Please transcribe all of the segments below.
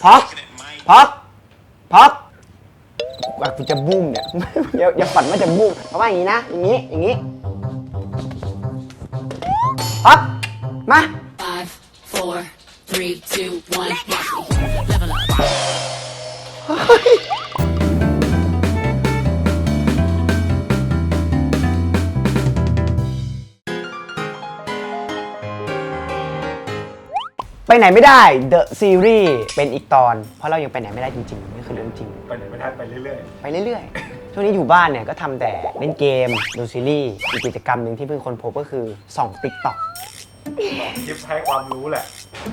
พอกพอกพอกว่ากูจะบูมเนี่ย อย่าอย่าฝันว่าจะบูมเพราะว่าอย่างนี้นะ อย่างนี้ อย่างนี้พอกมา Five, four, three, two, one, level up. ไปไหนไม่ได้ The Series เป็นอีกตอน เพราะเรายังไปไหนไม่ได้จริงๆนี่คือเรื่องจริง ไปไหนไม่ได้ไปเรื่อยไปเรื่อยๆ ช่วงนี้อยู่บ้านเนี่ยก็ทำแต่เล่นเกม ดูซีรีส์อีกกิจกรรมหนึ่งที่เพิ่งค้นพบก็คือส่องติ๊กต็อกๆคลิปให้ความรู้แหละ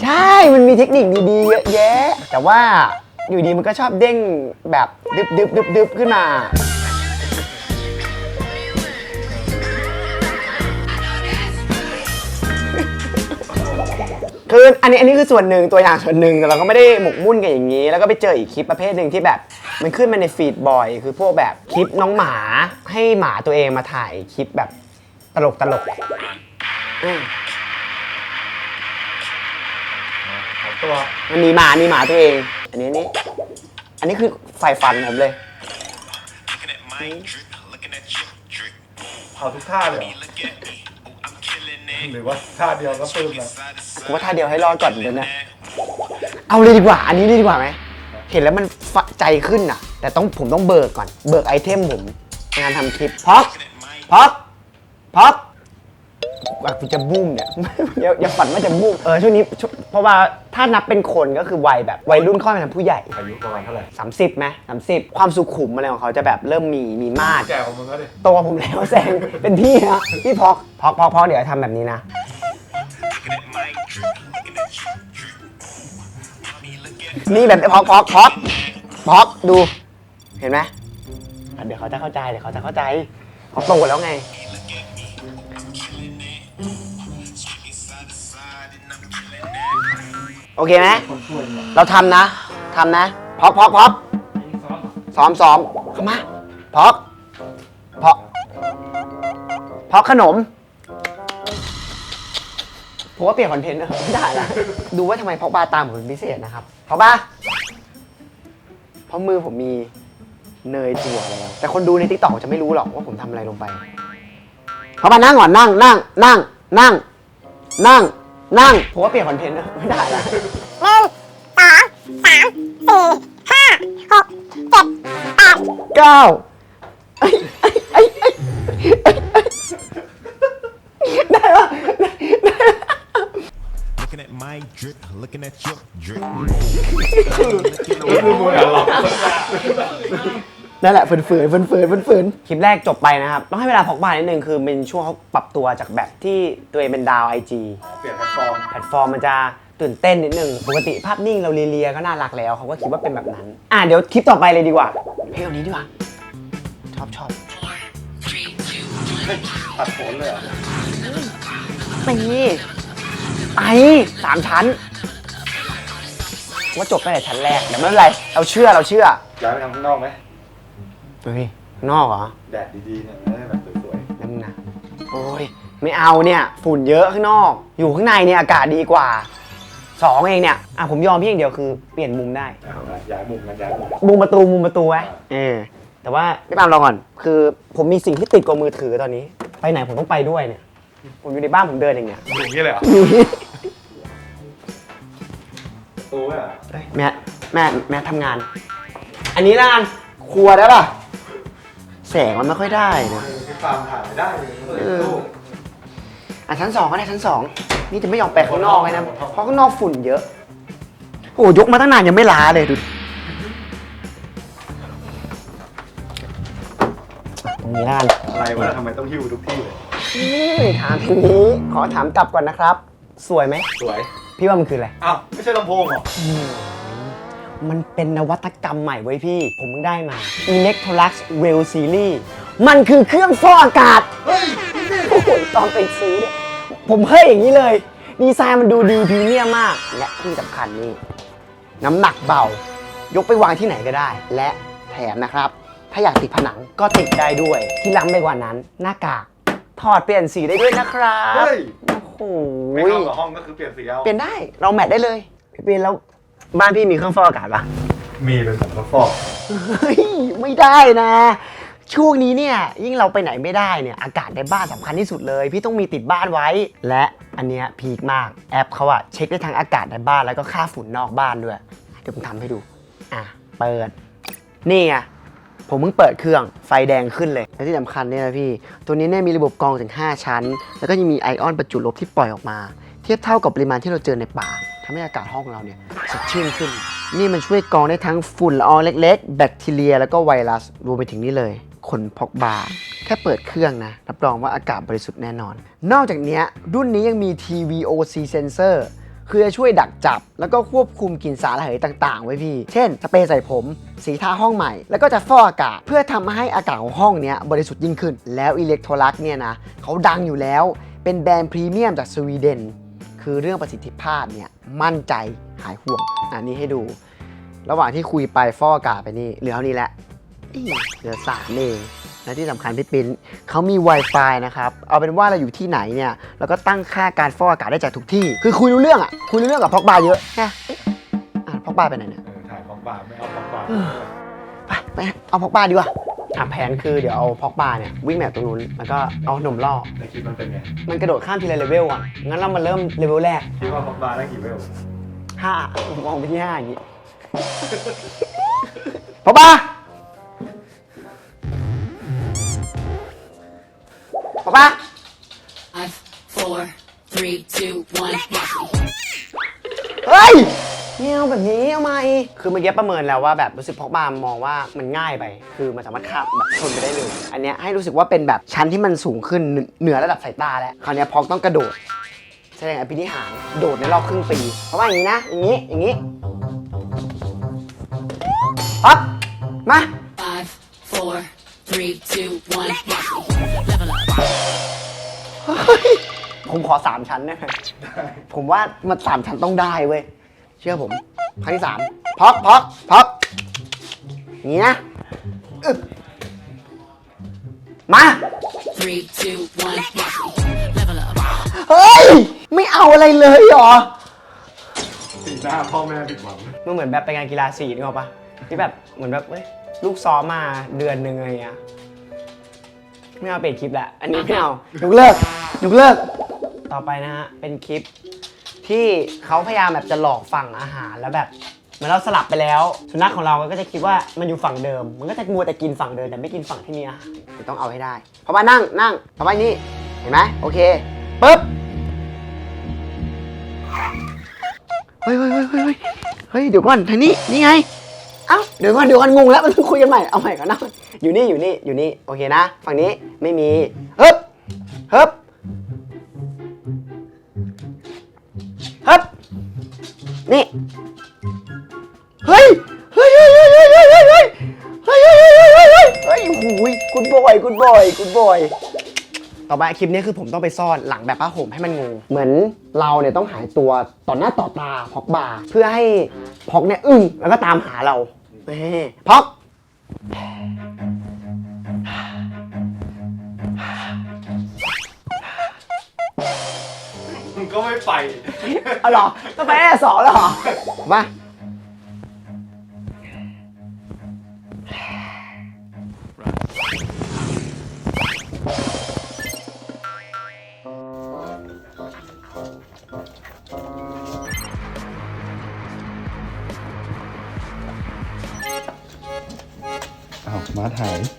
ใช่ มันมีเทคนิคดีๆ เยอะแยะ แต่ว่าอยู่ดีมันก็ชอบเด้งแบบดึบดึบดึบดึบขึ้นมา คืออันนี้อันนี้คือส่วนหนึ่งตัวอย่างส่วนหนึ่งแต่เราก็ไม่ได้หมกมุ่นกันอย่างนี้ แล้วก็ไปเจออีกคลิปประเภทหนึ่งที่แบบ มันขึ้นมาในฟีดบ่อย คือพวกแบบคลิปน้องหมาให้หมาตัวเองมาถ่ายคลิปแบบตลกตลกๆอืมหายตัวมันมีหมามีหมาตัวเอง อันนี้นี่อันนี้คือไฟฟันผมเลย Looking at my drip, looking at your drip. เผาทุกท่าเลย หรือว่าท่าเดียวก็ปลื้มแล้วกูว่าท่าเดียวให้รอดก่อนเดี๋ยวนะ เอาเลยดีกว่า อันนี้เลยดีกว่าไหม เห็นแล้วมันฟะใจขึ้นอะ แต่ต้องผมต้องเบิกก่อน เบิกไอเทมผม งานทำคลิปพ็อกพ็อกพ็อก ว่ากูจะบูมเนี่ย อย่าอย่าฝันว่าจะบูมเออช่วงนี้ช่วงเพราะว่าถ้านับเป็นคนก็คือวัยแบบวัยรุ่นค่อนไปทางผู้ใหญ่ อายุประมาณเท่าไหร่30ไหม30ความสุขุมอะไรของเขาจะแบบเริ่มมีมีมาด แก่ของมึงก็ดิตัวผมแล้วแซง เป็นพี่นะพี่พอกพอกพอกพอกเดี๋ยวทำแบบนี้นะ looking at my drip, looking at your drip. Mommy, look at นี่แบบพอกพอกพอกพอกดู เห็นไหมอะเดี๋ยวเขาจะเข้าใจเดี๋ยวเขาจะเข้าใจเขาโตแล้วไง โอเคไหมเราทำนะทำนะพอกพอกพอกซ้อมซ้อมเข้ามาพอกพอกพอกขนมผมว่าเปลี่ยนคอนเทนต์นะไม่ได้ละดูว่าทำไมพอกบาตามผมเป็นพิเศษนะครับพอกบาเพราะมือผมมีเนยถั่วแล้ว แต่คนดูในทิกตอกจะไม่รู้หรอกว่าผมทำอะไรลงไปพอกบานั่งก่อนนั่งนั่งนั่งนั่งนั่ง นั่งผมว่าเปลี่ยนคอนเทนต์นะไม่ได้ละหนึ่งสองสามสี่ห้าหกเจ็ดแปดเก้าไอ้ไอ้ไอ้ไอ้ไอ้ไอ้ได้ปะได้ปะ Looking at my drip, looking at your drip. คือมึงอะหรอ นั่นแหละฝืนฝืนฝืนฝืนฝืนฝืนคลิปแรกจบไปนะครับ ต้องให้เวลาพอกบานิดนึงคือเป็นช่วงเขาปรับตัวจากแบบที่ตัวเองเป็นดาวไอจีเปลี่ยนแพลตฟอร์มแพลตฟอร์มมันจะตื่นเต้นนิดนึงปกติภาพนิ่งเราเลียๆก็น่ารักแล้วเขาก็คิดว่าเป็นแบบนั้น อะเดี๋ยวคลิปต่อไปเลยดีกว่าเพลงเอานี้ดีกว่าชอบชอบ Four, three, two, ตัดโผลเลยเหรอนี่ไอสามชั้นว่าจบตั้งแต่ชั้นแรกแต่ไม่เป็นไรเราเชื่อเราเชื่อย้ายไปทำข้างนอกไหม เฮ้ยข้างนอกเหรอแดดดีๆเนี่ยไม่ได้แบบสวยนั่นนะโอ้ยไม่เอาเนี่ยฝุ่นเยอะข้างนอก อยู่ข้างในเนี่ยอากาศดีกว่าสองเองเนี่ยอะผมยอมพี่อย่างเดียวคือเปลี่ยนมุมได้ ๆเอาละย้ายมุมกันย้ายมุมมุมประตูมุมประตูไว้เออแต่ว่าพี่ปาล์มรอก่อน คือผมมีสิ่งที่ติดกว่ามือถือตอนนี้ ไปไหนผมต้องไปด้วยเนี่ย ผมอยู่ในบ้านผมเดินอย่างเงี้ยอยู่อย่างนี้เลยเหรอโอ้ยอะเอ้ยแม่แม่แม่ทำงาน อันนี้ละกันครัวได้ป่ะ แสงมันไม่ค่อยได้นะคือฟาร์มถ่ายไม่ได้เลยเอออะชั้นสองก็ได้ชั้นสองนี่จะไม่ยอมไปข้างนอกเลยนะเพราะข้างนอกฝุ่นเยอะ โอ้ยกมาตั้งนานยังไม่ล้าเลยดูดิตรงนี้ละกันอะไรวะทำไมต้องหิ้วทุกที่เลยอืมถามทีนี้ขอถามกลับก่อนนะครับ สวยไหมสวย พี่ว่ามันคืออะไรอ้าวไม่ใช่ลำโพงเหรอ มันเป็นนวัตกรรมใหม่ไว้ยพี่ ผมเพิ่งได้มา Electrolux Rail Series มันคือเครื่องฟอกอากาศเฮ้ยโอ้โหตอนไปซื้อเนี่ยผมเฮ้ยอย่างนี้เลย ดีไซน์มันดูดีพรีเมียมมาก และที่สำคัญนี่ น้ำหนักเบา ยกไปวางที่ไหนก็ได้ และแถมนะครับ ถ้าอยากติดผนังก็ติดได้ด้วย ที่ล้ำไปกว่านั้น หน้ากากถอดเปลี่ยนสีได้ด้วยนะครับ เฮ้ยโอ้โห ไม่เข้ากับห้องก็คือเปลี่ยนสีเอา เปลี่ยนได้เราแมทได้เลย เปลี่ยนแล้ว บ้านพี่มีเครื่องฟอกอากาศปะมีเป็นผมก็ฟอก เฮ้ยไม่ได้นะ ช่วงนี้เนี่ยยิ่งเราไปไหนไม่ได้เนี่ยอากาศในบ้านสำคัญที่สุดเลย พี่ต้องมีติดบ้านไว้ และอันเนี้ยพีคมากแอปเขาอะเช็คได้ทั้งอากาศในบ้านแล้วก็ค่าฝุ่นนอกบ้านด้วยเดี๋ยวผมทำให้ดู อะ เปิด นี่ไงผมเพิ่งเปิดเครื่องไฟแดงขึ้นเลย และที่สำคัญเนี่ยนะพี่ ตัวนี้เนี่ยมีระบบกรองถึง 5 ชั้น แล้วก็ยังมีไอออนประจุลบที่ปล่อยออกมา เทียบเท่ากับปริมาณที่เราเจอในป่าทำให้อากาศห้องเราเนี่ย สดชื่นขึ้น นี่มันช่วยกรองได้ทั้งฝุ่นละอองเล็ก ๆ แบคทีเรีย แล้วก็ไวรัสรวมไปถึงนี่เลยขนพกบาแค่เปิดเครื่องนะ รับรองว่าอากาศบริสุทธิ์แน่นอน นอกจากนี้รุ่นนี้ยังมี TVOC sensor คือจะช่วยดักจับ แล้วก็ควบคุมกลิ่นสารระเหยต่างๆ ไว้พี่ เช่น สเปรย์ใส่ผม สีทาห้องใหม่ แล้วก็จะฟอกอากาศ เพื่อทำให้อากาศของห้องเนี้ยบริสุทธิ์ยิ่งขึ้น แล้วอิเล็กโทรลักเนี่ยนะเขาดังอยู่แล้ว เป็นแบรนด์พรีเมียมจากสวีเดน คือเรื่องประสิทธิภาพเนี่ยมั่นใจหายห่วงอันนี้ให้ดู ระหว่างที่คุยไปฟอกอากาศไปนี่เหลือเท่านี้แหละอี้เหลือสามเองและที่สำคัญพี่ปิ้นเขามี Wi-Fi นะครับ เอาเป็นว่าเราอยู่ที่ไหนเนี่ยเราก็ตั้งค่าการฟอกอากาศได้จากทุกที่ คือคุยรู้เรื่องอะ คุยรู้เรื่องกับพอกบาเยอะแค่อะพอกบาไปไหนเนี่ยเออถ่ายของบาไม่เอาของบาไปไป เอาพอกบาดีกว่า อะแผนคือเดี๋ยวเอาพอกบาเนี่ยวิ่งแบบตรงนู้นแล้วก็เอาหนมล่อ ในคลิปมันเป็นไงมันกระโดดข้ามทีละเลเวลอะ งั้นเรามาเริ่มเลเวลแรกคิดว่าของบาได้กี่เวลห้าผมมองไปที่ห้าอย่างนี้พอกบาพอกบา Five, four, three, two, one, watch me. เฮ้ย ไม่เอาแบบนี้เอามาคือเมื่อกี้ประเมินแล้วว่าแบบรู้สึกพอกบามมองว่ามันง่ายไป คือมันสามารถข้ามแบบชนไปได้เลย อันเนี้ยให้รู้สึกว่าเป็นแบบชั้นที่มันสูงขึ้นเหนือเหนือระดับสายตาแล้ว คราวเนี้ยพอกต้องกระโดด แสดงอภินิหารโดดในรอบครึ่งปี เพราะว่าอย่างนี้นะ อย่างนี้ อย่างนี้ปั๊บมา Five, four, three, two, one, watch me. Level up. ผมขอสามชั้นได้ไหมผมว่ามันสามชั้นต้องได้เว้ย เชื่อผมครั้งที่สามพอกพอกพอกอย่างนี้นะอึ๊บมา Three, two, one, watch me. Level up. เฮ้ย ไม่เอาอะไรเลยเหรอ สีหน้าพ่อแม่ผิดหวังมันเหมือนแบบไปงานกีฬาสีนึกออกปะที่แบบเหมือนแบบเว้ยลูกซ้อมมาเดือนหนึ่งอะไรเงี้ยไม่เอาเปลี่ยนคลิปแหละอันนี้ไม่เอายกเลิกยกเลิก ต่อไปนะฮะเป็นคลิป ที่เขาพยายามแบบจะหลอกฝั่งอาหารแล้วแบบเหมือนเราสลับไปแล้ว สุนัขของเราก็จะคิดว่ามันอยู่ฝั่งเดิม มันก็จะมัวแต่กินฝั่งเดิมแต่ไม่กินฝั่งที่มีอาหารเดี๋ยวต้องเอาให้ได้พราะว่านั่งนั่งพราะว่านี่เห็นไหมโอเคปึ๊บเฮ้ยเฮ้ยเฮ้ยเฮ้ยเฮ้ยเฮ้ยเดี๋ยวก่อนทางนี้นี่ไงเอ้าเดี๋ยวก่อนเดี๋ยวก่อนงงแล้วมันต้องคุยกันใหม่เอาใหม่ก่อนนะอยู่นี่อยู่นี่อยู่นี่โอเคนะ ฝั่งนี้ไม่มีฮึบฮึบ ฮึบนี่ เฮ้ย เฮ้ยเฮ้ยเฮ้ยเฮ้ยเฮ้ยเฮ้ยเฮ้ยเฮ้ยเฮ้ยเฮ้ยเฮ้ยคุณบอยคุณบอยคุณบอย ต่อไปคลิปนี้คือผมต้องไปซ่อนหลังแบบผ้าห่มให้มันงงเหมือนเราเนี่ยต้องหายตัวต่อหน้าต่อตาพอกบาเพื่อให้พอกเนี่ยอึ้งแล้วก็ตามหาเราเฮ้พอก ก็ไม่ไป เอาเหรอต้องไปแอร์สองแล้วเหรอมาอ้าวมาถ่าย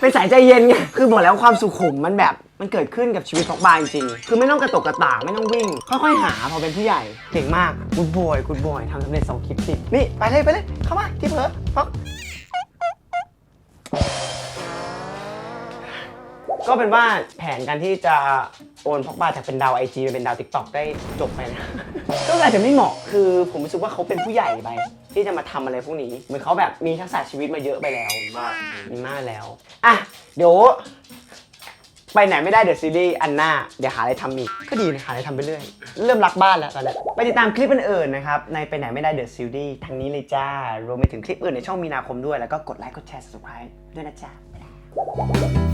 เป็นสายใจเย็นไง คือบอกแล้วความสุขุมมันแบบมันเกิดขึ้นกับชีวิตพอกบาร์จริง คือไม่ต้องกระตกกระตากไม่ต้องวิ่ง ค่อยๆ หาพอเป็นผู้ใหญ่เก่งมากกูดบอยกูดบอยทำสำเร็จสองคลิปติดนี่ ไปเลยไปเลย เข้ามาที่เพิร์พอกก็เป็นว่าแผนการที่จะโอนพอกบาจากเป็นดาวไอจีไปเป็นดาวทิกต็อกได้จบไปนะ ก็อาจจะไม่เหมาะคือผมรู้สึกว่าเขาเป็นผู้ใหญ่ไป ที่จะมาทำอะไรพวกนี้ เหมือนเขาแบบมีทักษะชีวิตมาเยอะไปแล้ว มากมีมากแล้ว อะ เดี๋ยว ไปไหนไม่ได้เดอะซีรีส์อันหน้า เดี๋ยวหาอะไรทำอีก ก็ดีนะหาอะไรทำไปเรื่อย เริ่มรักบ้านแล้วตอนนี้ไปติดตามคลิปอื่นๆนะครับ ในไปไหนไม่ได้เดอะซีรีส์ทางนี้เลยจ้า รวมไปถึงคลิปอื่นในช่องมีนาคมด้วย แล้วก็กดไลค์ กดแชร์ subscribe ด้วยนะจ๊ะบ๊ายบาย